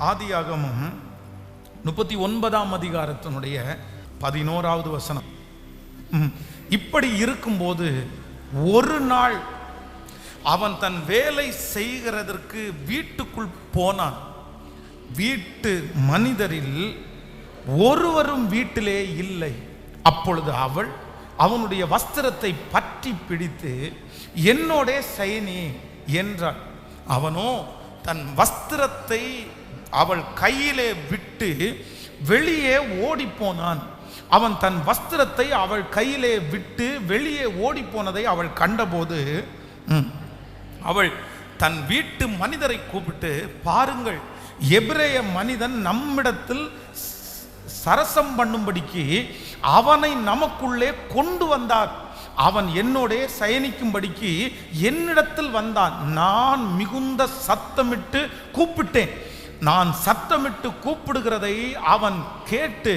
ஆதியாகமும் முப்பத்தி ஒன்பதாம் அதிகாரத்தினுடைய பதினோராவது வசனம். இப்படி இருக்கும்போது ஒரு நாள் அவன் தன் வேலை செய்கிறதற்கு வீட்டுக்குள் போனான். வீட்டு மனிதரில் ஒருவரும் வீட்டிலே இல்லை. அப்பொழுது அவள் அவனுடைய வஸ்திரத்தை பற்றி பிடித்து என்னோடே சயனி என்றாள். அவனோ தன் வஸ்திரத்தை அவள் கையிலே விட்டு வெளியே ஓடிப்போனான். அவன் தன் வஸ்திரத்தை அவள் கையிலே விட்டு வெளியே ஓடிப்போனதை அவள் கண்டபோது அவள் தன் வீட்டு மனிதரை கூப்பிட்டு பாருங்கள் எபிரேய மனிதன் நம்மிடத்தில் சரசம் பண்ணும்படிக்கு அவனை நமக்குள்ளே கொண்டு வந்தார். அவன் என்னோடே சயனிக்கும்படிக்கு என்னிடத்தில் வந்தான். நான் மிகுந்த சத்தமிட்டு கூப்பிட்டேன். நான் சத்தமிட்டு கூப்பிடுகிறதை அவன் கேட்டு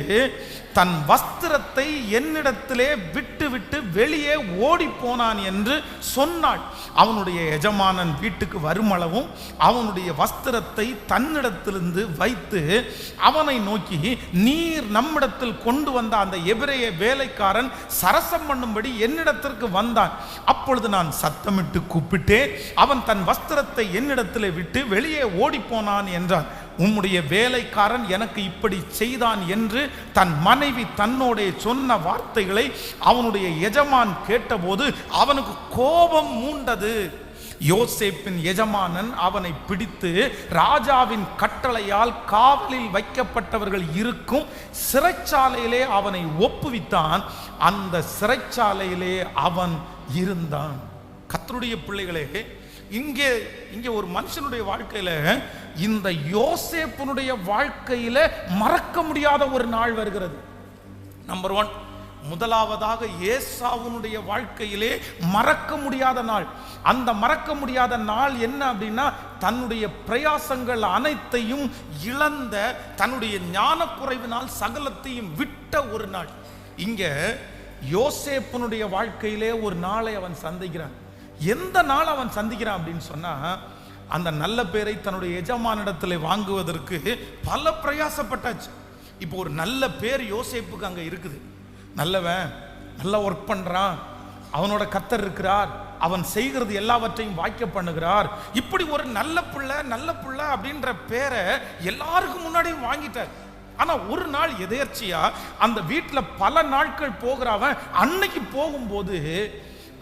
தன் வஸ்திரத்தை என்னிடத்திலே விட்டு விட்டு வெளியே ஓடி போனான் என்று சொன்னாள். அவனுடைய எஜமானன் வீட்டுக்கு வருமளவும் அவனுடைய வஸ்திரத்தை தன்னிடத்திலிருந்து வைத்து அவனை நோக்கி நீர் நம்மிடத்தில் கொண்டு வந்த அந்த எபிரைய வேலைக்காரன் சரசம் பண்ணும்படி என்னிடத்திற்கு வந்தான். அப்பொழுது நான் சத்தமிட்டு கூப்பிட்டேன். அவன் தன் வஸ்திரத்தை என்னிடத்திலே விட்டு வெளியே ஓடி போனான் என்றான். உம்முடைய வேலைக்காரன் எனக்கு இப்படி செய்தான் என்று தன் மனைவி தன்னோடைய சொன்ன வார்த்தைகளை அவனுடைய எஜமான் கேட்டபோது அவனுக்கு கோபம் மூண்டது. யோசேப்பின் எஜமானன் அவனை பிடித்து ராஜாவின் கட்டளையால் காவலில் வைக்கப்பட்டவர்கள் இருக்கும் சிறைச்சாலையிலே அவனை ஒப்புவித்தான். அந்த சிறைச்சாலையிலே அவன் இருந்தான். கத்தருடைய பிள்ளைகளே இங்கே இங்கே ஒரு மனுஷனுடைய வாழ்க்கையில் இந்த யோசேப்பினுடைய வாழ்க்கையில் மறக்க முடியாத ஒரு நாள் வருகிறது. நம்பர் ஒன் முதலாவதாக ஏசாவுனுடைய வாழ்க்கையிலே மறக்க முடியாத நாள். அந்த மறக்க முடியாத நாள் என்ன அப்படின்னா தன்னுடைய பிரயாசங்கள் அனைத்தையும் இழந்த தன்னுடைய ஞானக்குறைவினால் சகலத்தையும் விட்ட ஒரு நாள். இங்க யோசேப்பனுடைய வாழ்க்கையிலே ஒரு நாளை அவன் சந்திக்கிறான். எந்த நாள் அவன் சந்திக்கிறான் அப்படின்னு சொன்னால் அந்த நல்ல பேரை தன்னுடைய எஜமானிடத்தில் வாங்குவதற்கு பல பிரயாசப்பட்டாச்சு. இப்போ ஒரு நல்ல பேர் யோசேப்புக்கு அங்கே இருக்குது. நல்லவன் நல்லா ஒர்க் பண்ணுறான் அவனோட கத்தர் இருக்கிறார் அவன் செய்கிறது எல்லாவற்றையும் வாய்க்க பண்ணுகிறார். இப்படி ஒரு நல்ல பிள்ளை நல்ல பிள்ளை அப்படின்ற பேரை எல்லாருக்கும் முன்னாடியும் வாங்கிட்டார். ஆனா ஒரு நாள் எதேர்ச்சியா அந்த வீட்டில் பல நாட்கள் போகிறவன் அன்னைக்கு போகும்போது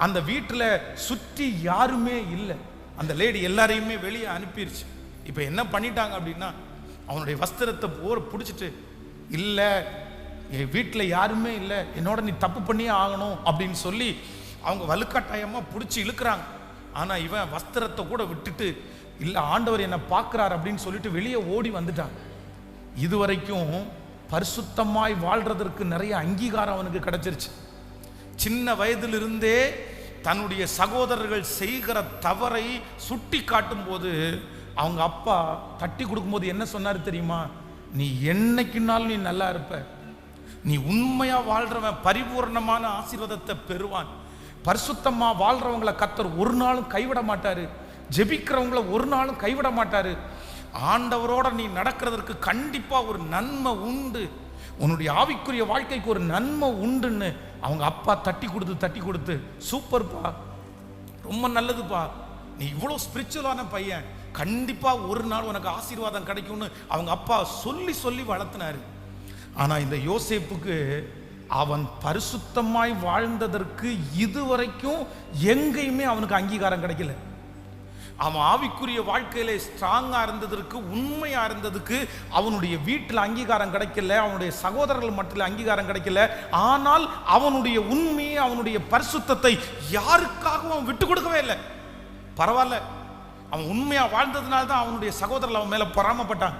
அந்த வீட்டில் சுற்றி யாருமே இல்லை. அந்த லேடி எல்லாரையுமே வெளியே அனுப்பிடுச்சு இப்போ என்ன பண்ணிட்டாங்க அப்படின்னா அவனுடைய வஸ்திரத்தை போற பிடிச்சிட்டு இல்லை என் வீட்டில் யாருமே இல்லை. என்னோட நீ தப்பு பண்ணியே ஆகணும். அப்படின்னு சொல்லி அவங்க வலுக்கட்டாயமாக பிடிச்சி இழுக்கிறாங்க. ஆனால் இவன் வஸ்திரத்தை கூட விட்டுட்டு இல்லை ஆண்டவர் என்னை பார்க்குறார் அப்படின்னு சொல்லிட்டு வெளியே ஓடி வந்துட்டான். இதுவரைக்கும் பரிசுத்தமாய் வாழ்றதற்கு நிறைய அங்கீகாரம் அவனுக்கு கிடைச்சிருச்சு. சின்ன வயதிலிருந்தே தன்னுடைய சகோதரர்கள் செய்கிற தவறை சுட்டி காட்டும் போது அவங்க அப்பா தட்டி கொடுக்கும்போது என்ன சொன்னார் தெரியுமா? நீ என்னைக்குனாலும் நீ நல்லா இருப்ப. நீ உண்மையாக வாழ்கிறவன் பரிபூர்ணமான ஆசீர்வாதத்தை பெறுவான். பரிசுத்தமாக வாழ்கிறவங்கள கத்தர் ஒரு நாளும் கைவிட மாட்டார். ஜெபிக்கிறவங்கள ஒரு நாளும் கைவிட மாட்டார். ஆண்டவரோட நீ நடக்கிறதற்கு கண்டிப்பாக ஒரு நன்மை உண்டு. உன்னுடைய ஆவிக்குரிய வாழ்க்கைக்கு ஒரு நன்மை உண்டுன்னு அவங்க அப்பா தட்டி கொடுத்து தட்டி கொடுத்து சூப்பர்ப்பா ரொம்ப நல்லதுப்பா. நீ இவ்வளோ ஸ்பிரிச்சுவலான பையன். கண்டிப்பா ஒரு நாள் உனக்கு ஆசீர்வாதம் கிடைக்கும்னு அவங்க அப்பா சொல்லி சொல்லி வளர்த்தினாரு. ஆனா இந்த யோசேப்புக்கு அவன் பரிசுத்தமாய் வாழ்ந்ததற்கு இதுவரைக்கும் எங்கேயுமே அவனுக்கு அங்கீகாரம் கிடைக்கல. அவன் ஆவிக்குரிய வாழ்க்கையில ஸ்ட்ராங்கா இருந்ததற்கு உண்மையா இருந்ததுக்கு அவனுடைய வீட்டில் அங்கீகாரம் கிடைக்கல அவனுடைய சகோதரர்கள் மட்டில் அங்கீகாரம் கிடைக்கல. ஆனால் அவனுடைய உண்மையை அவனுடைய பரிசுத்தத்தை யாருக்காகவும் அவன் விட்டு கொடுக்கவே இல்லை. பரவாயில்ல. அவன் உண்மையா வாழ்ந்ததுனால தான் அவனுடைய சகோதரர்கள் அவன் மேல பொறாமப்பட்டாங்க.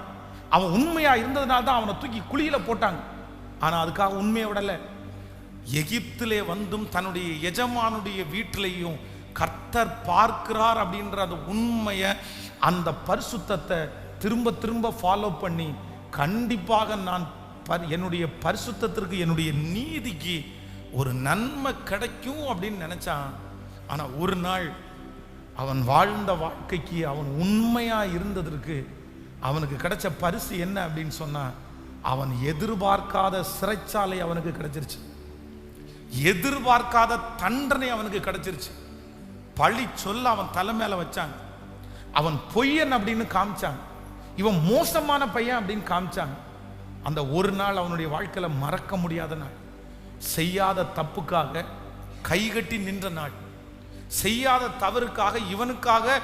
அவன் உண்மையா இருந்ததுனால தான் அவனை தூக்கி குழியில போட்டாங்க. ஆனா அதுக்காக உண்மையை விடல. எகிப்திலே வந்தும் தன்னுடைய எஜமானுடைய வீட்டிலையும் கர்த்தர் பார்க்கிறார் அப்படின்ற அந்த உண்மையை அந்த பரிசுத்தத்தை திரும்ப திரும்ப ஃபாலோ பண்ணி கண்டிப்பாக நான் பர் என்னுடைய பரிசுத்தத்திற்கு என்னுடைய நீதிக்கு ஒரு நன்மை கிடைக்கும் அப்படின்னு நினச்சான். ஆனால் ஒரு நாள் அவன் வாழ்ந்த வாழ்க்கைக்கு அவன் உண்மையாக இருந்ததற்கு அவனுக்கு கிடைச்ச பரிசு என்ன அப்படின்னு சொன்னால் அவன் எதிர்பார்க்காத சிறைச்சாலை அவனுக்கு கிடைச்சிருச்சு. எதிர்பார்க்காத தண்டனை அவனுக்கு கிடைச்சிருச்சு. பழி சொல்ல அவன் தலை மேல வச்சாங்க அவன் பொய்யன் அப்படின்னு காமிச்சாங்க இவன் மோசமான பையன் அப்படின்னு காமிச்சாங்க அந்த ஒரு நாள் அவனுடைய வாழ்க்கையில மறக்க முடியாத நாள். செய்யாத தப்புக்காக கைகட்டி நின்ற நாள். செய்யாத தவறுக்காக இவனுக்காக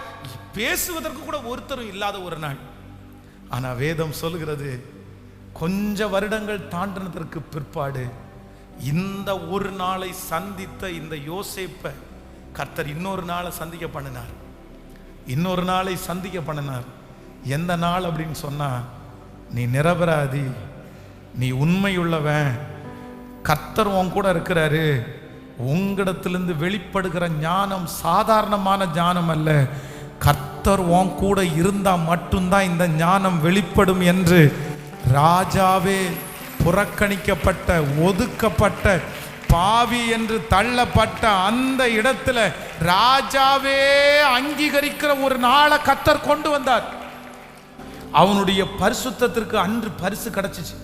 பேசுவதற்கு கூட ஒருத்தரும் இல்லாத ஒரு நாள். ஆனா வேதம் சொல்லுகிறது கொஞ்ச வருடங்கள் தாண்டினதற்கு பிற்பாடு இந்த ஒரு நாளை சந்தித்த இந்த யோசிப்பை கர்த்தர் இன்னொரு நாளை சந்திக்க பண்ணினார். இன்னொரு நாளை சந்திக்க பண்ணினார். எந்த நாள் அப்படின்னு சொன்னால் நீ நிரபராதி நீ உண்மையுள்ளவன் கர்த்தர் உன் கூட இருக்கிறாரு உங்களிடத்திலிருந்து வெளிப்படுகிற ஞானம் சாதாரணமான ஞானம் அல்ல. கர்த்தர் உன் கூட இருந்தால் மட்டும்தான் இந்த ஞானம் வெளிப்படும் என்று ராஜாவே புறக்கணிக்கப்பட்ட ஒதுக்கப்பட்ட பாவி என்று தள்ளப்பட்ட அந்த இடத்துல ராஜாவே அங்கீகரிக்கிற ஒரு நாளை கத்தர் கொண்டு வந்தார். அவனுடைய பரிசுத்தத்திற்கு அன்று பரிசு கிடைச்சிச்சு.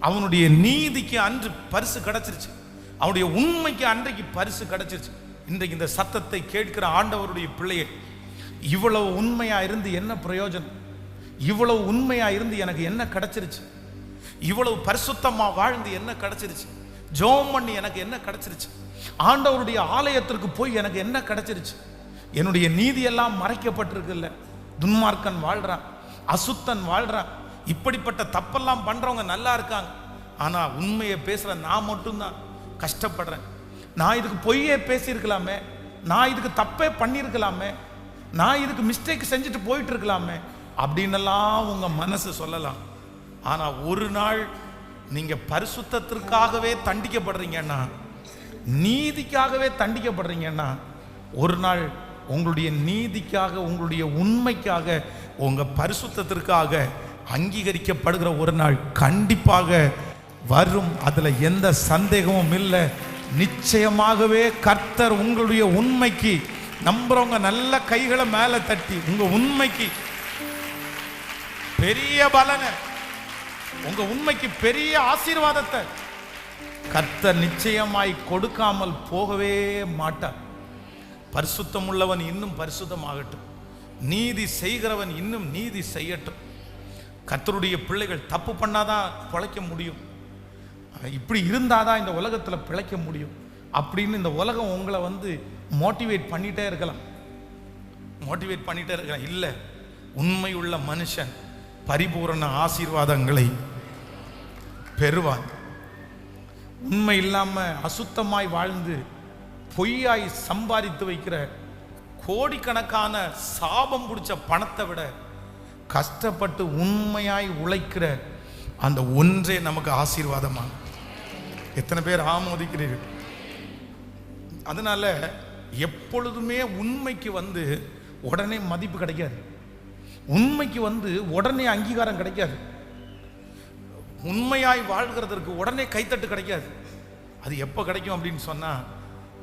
அவனுடைய நீதிக்கு அன்று பரிசு கிடைச்சிருச்சு. அவனுடைய உண்மைக்கு அன்றைக்கு பரிசு கிடைச்சிருச்சு. இன்றைக்கு இந்த சத்தத்தை கேட்கிற ஆண்டவருடைய பிள்ளையை இவ்வளவு உண்மையா இருந்து என்ன பிரயோஜனம்? இவ்வளவு உண்மையா இருந்து எனக்கு என்ன கிடைச்சிருச்சு? இவ்வளவு பரிசுத்தமா வாழ்ந்து என்ன கிடைச்சிருச்சு? ஜோம் பண்ணி எனக்கு என்ன கிடைச்சிருச்சு? ஆண்டவருடைய ஆலயத்திற்கு போய் எனக்கு என்ன கிடைச்சிருச்சு? என்னுடைய நீதி எல்லாம் மறைக்கப்பட்டிருக்குல்ல. துன்மார்க்கன் வாழ்றான் அசுத்தன் வாழ்றான். இப்படிப்பட்ட தப்பெல்லாம் பண்றவங்க நல்லா இருக்காங்க. ஆனா உண்மையை பேசுற நான் மட்டும்தான் கஷ்டப்படுறேன். நான் இதுக்கு பொய்யே பேசியிருக்கலாமே. நான் இதுக்கு தப்பே பண்ணியிருக்கலாமே. நான் இதுக்கு மிஸ்டேக் செஞ்சுட்டு போயிட்டு இருக்கலாமே. அப்படின்னெல்லாம் உங்க மனசு சொல்லலாம். ஆனா ஒரு நாள் நீங்க பரிசுத்தத்திற்காகவே தண்டிக்கப்படுறீங்கன்னா நீதிக்காகவே தண்டிக்கப்படுறீங்கன்னா ஒரு நாள் உங்களுடைய நீதிக்காக உங்களுடைய உண்மைக்காக உங்க பரிசுத்தத்திற்காக அங்கீகரிக்கப்படுகிற ஒரு நாள் கண்டிப்பாக வரும். அதில் எந்த சந்தேகமும் இல்லை. நிச்சயமாகவே கர்த்தர் உங்களுடைய உண்மைக்கு நம்புறவங்க நல்ல கைகளை மேலே தட்டி உங்கள் உண்மைக்கு பெரிய பலனை உங்க உண்மைக்கு பெரிய ஆசீர்வாதத்தை. கத்த நிச்சயமாய் கொடுக்காமல் போகவே மாட்டார். பரிசுத்தம் உள்ளவன் இன்னும் பரிசுத்தமாகட்டும். நீதி செய்கிறவன் இன்னும் நீதி செய்யட்டும். கர்த்தருடைய பிள்ளைகள் தப்பு பண்ணாதான் பிழைக்க முடியும். இப்படி இருந்தாதான் இந்த உலகத்தில் பிழைக்க முடியும். அப்படின்னு இந்த உலகம் உங்களை வந்து மோட்டிவேட் பண்ணிட்டே இருக்கலாம். மோட்டிவேட் பண்ணிட்டே இருக்கலாம். இல்லை உண்மையுள்ள மனுஷன். பரிபூரண ஆசீர்வாதங்களை பெறுவான். உண்மை இல்லாம அசுத்தமாய் வாழ்ந்து பொய்யாய் சம்பாதித்து வைக்கிற கோடிக்கணக்கான சாபம் பிடிச்ச பணத்தை விட கஷ்டப்பட்டு உண்மையாய் உழைக்கிற அந்த ஒன்றே நமக்கு ஆசீர்வாதமான எத்தனை பேர் ஆமோதிக்கிறீர்கள்? அதனால எப்பொழுதுமே உண்மைக்கு வந்து உடனே மதிப்பு கிடைக்காது. உண்மைக்கு வந்து உடனே அங்கீகாரம் கிடைக்காது. உண்மையாய் வாழ்கிறதற்கு உடனே கைத்தட்டு கிடைக்காது. அது எப்போ கிடைக்கும் அப்படின்னு சொன்னால்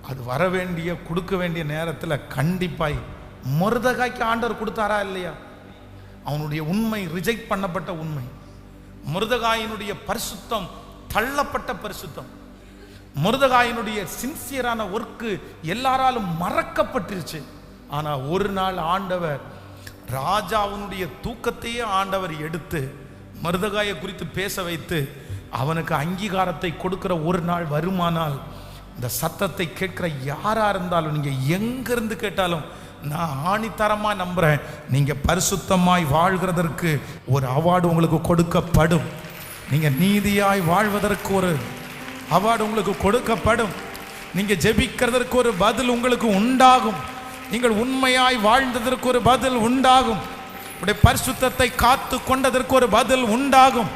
அது வர வேண்டிய கொடுக்க வேண்டிய நேரத்தில் கண்டிப்பாய் மருதகாய்க்கு ஆண்டவர் கொடுத்தாரா இல்லையா? அவனுடைய உண்மை ரிஜெக்ட் பண்ணப்பட்ட உண்மை. மிருதகாயினுடைய பரிசுத்தம் தள்ளப்பட்ட பரிசுத்தம். மிருதகாயினுடைய சின்சியரான ஒர்க்கு எல்லாராலும் மறக்கப்பட்டுருச்சு. ஆனால் ஒரு நாள் ஆண்டவர் ராஜாவினுடைய தூக்கத்தையே ஆண்டவர் எடுத்து மருதகாயை குறித்து பேச வைத்து அவனுக்கு அங்கீகாரத்தை கொடுக்கிற ஒரு நாள் வருமானால் இந்த சத்தத்தை கேட்குற யாராக இருந்தாலும் நீங்கள் எங்கேருந்து கேட்டாலும் நான் ஆணித்தரமாக நம்புகிறேன் நீங்கள் பரிசுத்தமாய் வாழ்கிறதற்கு ஒரு அவார்டு உங்களுக்கு கொடுக்கப்படும். நீங்கள் நீதியாய் வாழ்வதற்கு ஒரு அவார்டு உங்களுக்கு கொடுக்கப்படும். நீங்கள் ஜெபிக்கிறதற்கு ஒரு பதில் உங்களுக்கு உண்டாகும். நீங்கள் உண்மையாய் வாழ்ந்ததற்கு ஒரு பதில் உண்டாகும். உடைய பரிசுத்தத்தை காத்து கொண்டதற்கு ஒரு பதில் உண்டாகும்.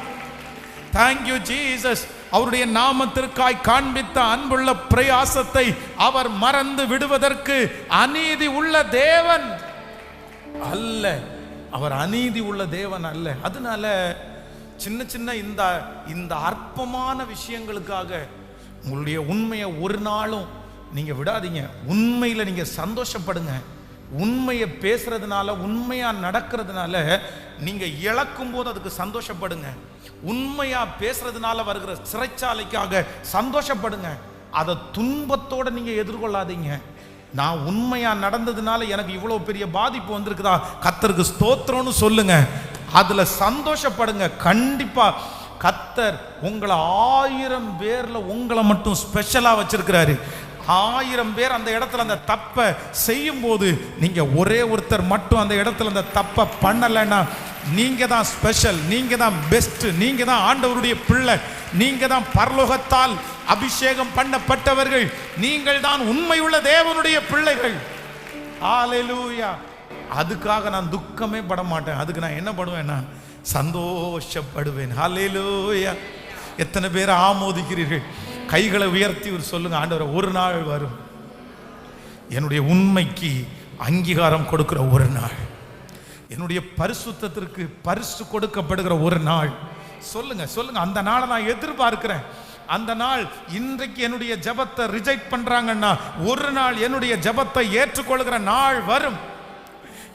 தேங்க்யூ ஜீசஸ் அவருடைய நாமத்திற்காய் காண்பித்த அன்புள்ள பிரயாசத்தை அவர் மறந்து விடுவதற்கு அநீதி உள்ள தேவன். அல்ல அவர் அநீதி உள்ள தேவன் அல்ல. அதனால சின்ன சின்ன இந்த இந்த அற்பமான விஷயங்களுக்காக உங்களுடைய உண்மையை ஒரு நாளும் நீங்கள் விடாதீங்க. உண்மையில் நீங்கள் சந்தோஷப்படுங்க. உண்மையை பேசுறதுனால உண்மையாக நடக்கிறதுனால நீங்கள் இழக்கும் போது அதுக்கு சந்தோஷப்படுங்க. உண்மையாக பேசுறதுனால வருகிற சிறைச்சாலைக்காக சந்தோஷப்படுங்க. அதை துன்பத்தோடு நீங்கள் எதிர்கொள்ளாதீங்க. நான் உண்மையாக நடந்ததுனால எனக்கு இவ்வளோ பெரிய பாதிப்பு வந்திருக்குதா? கத்தருக்கு ஸ்தோத்திரம்னு சொல்லுங்க. அதில் சந்தோஷப்படுங்க. கண்டிப்பாக கத்தர் உங்களை ஆயிரம் பேரில் உங்களை மட்டும் ஸ்பெஷலாக வச்சுருக்கிறாரு. ஆயிரம் பேர் அந்த இடத்துல அந்த தப்பை செய்யும் போது நீங்க ஒரே ஒருத்தர் மட்டும் அந்த இடத்துல அந்த தப்பை பண்ணலைன்னா நீங்க தான் ஸ்பெஷல் நீங்க தான் பெஸ்ட் நீங்க தான் ஆண்டவருடைய பிள்ளை நீங்க தான் பரலோகத்தால் அபிஷேகம் பண்ணப்பட்டவர்கள் நீங்கள் தான் உண்மையுள்ள தேவனுடைய பிள்ளைகள். ஆலெலூயா அதுக்காக நான் துக்கமே பட மாட்டேன். அதுக்கு நான் என்ன பண்ணுவேன்னா சந்தோஷப்படுவேன். ஹalleluya எத்தனை பேர் ஆமோதிக்கிறீர்கள்? கைகளை உயர்த்தி ஒரு சொல்லுங்க ஆண்டவர் ஒரு நாள் வரும். என்னுடைய உண்மைக்கு அங்கீகாரம் கொடுக்கிற ஒரு நாள். என்னுடைய பரிசுத்தத்திற்கு பரிசு கொடுக்கப்படுகிற ஒரு நாள். சொல்லுங்க சொல்லுங்க. அந்த நாளை நான் எதிர்பார்க்கிறேன். அந்த நாள் இன்றைக்கு என்னுடைய ஜெபத்தை ரிஜெக்ட் பண்றாங்கன்னா ஒரு நாள் என்னுடைய ஜெபத்தை ஏற்றுக்கொள்கிற நாள் வரும்.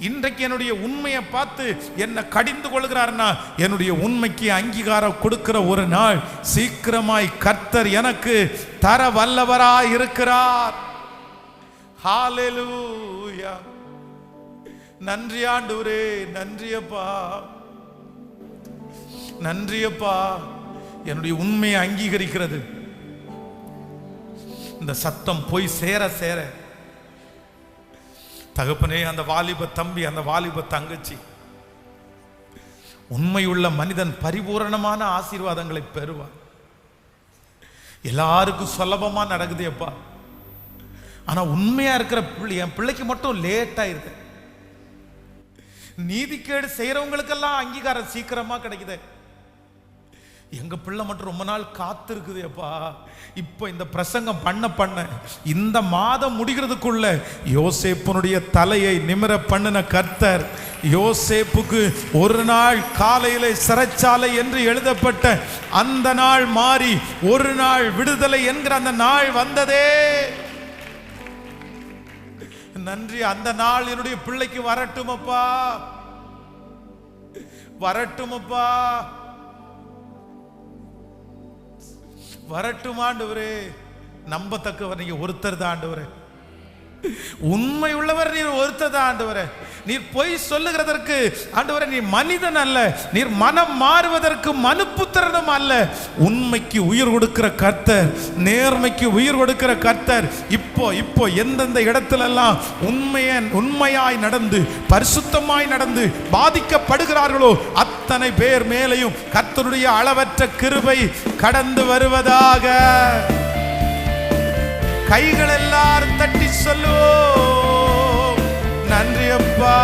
இன்றைக்கு என்னுடைய உண்மையை பார்த்து என்னை கடிந்து கொள்கிறார்னா என்னுடைய உண்மைக்கு அங்கீகாரம் கொடுக்கிற ஒரு நாள் சீக்கிரமாய் கர்த்தர் எனக்கு தர வல்லவராய் இருக்கிறார். ஹalleluya. நன்றி ஆண்டவரே நன்றியப்பா நன்றியப்பா என்னுடைய உண்மையை அங்கீகரிக்கிறது. இந்த சத்தம் போய் சேர சேர. தகப்பனே அந்த வாலிப தம்பி அந்த வாலிப தங்கச்சி. உண்மையுள்ள மனிதன் பரிபூரணமான ஆசீர்வாதங்களை பெறுவார் எல்லாருக்கும் சுலபமா நடக்குது எப்பா ஆனா உண்மையா இருக்கிற பிள்ளை என் பிள்ளைக்கு மட்டும் லேட் ஆயிருது நீதிக்கேடு செய்யறவங்களுக்கெல்லாம் அங்கீகாரம் சீக்கிரமா கிடைக்குது. எங்க பிள்ளை மட்டும் ரொம்ப நாள் காத்திருக்குது அப்பா. இப்போ இந்த பிரசங்கம் பண்ண பண்ண இந்த மாதம் முடிகிறதுக்குள்ள யோசேப்பனுடைய தலையை நிமிர பண்ணின கர்த்தர் யோசேப்புக்கு ஒரு நாள் காலையில சிறைச்சாலை என்று எழுதப்பட்ட அந்த நாள் மாறி ஒரு நாள் விடுதலை என்கிற அந்த நாள் வந்ததே. நன்றி அந்த நாள் என்னுடைய பிள்ளைக்கு வரட்டும் அப்பா வரட்டும் ஒரு ஆண்டவரே நம்பத்தக்கவர் நீங்க ஒருத்தர் தான் ஆண்டவரே உண்மை உள்ளவர் நீர் ஒருத்தர் தான் ஆண்டவரே. நீர் பொய் சொல்லுகிறதற்கு ஆண்டவரே நீ மனிதன் அல்ல. நீர் மனம் மாறுவதற்கு மனுப்புத்திரனும் அல்ல. உண்மைக்கு உயிர் கொடுக்கிற கர்த்தர் நேர்மைக்கு உயிர் கொடுக்கிற கர்த்தர் இப்போ இப்போ எந்தெந்த இடத்துல எல்லாம் உண்மையாய் நடந்து பரிசுத்தமாய் நடந்து பாதிக்கப்படுகிறார்களோ அத்தனை பேர் மேலையும் கர்த்தருடைய அளவற்ற கிருபை கடந்து வருவதாக. கைகள் எல்லாரும் தட்டி சொல்லுவோம். நன்றி அப்பா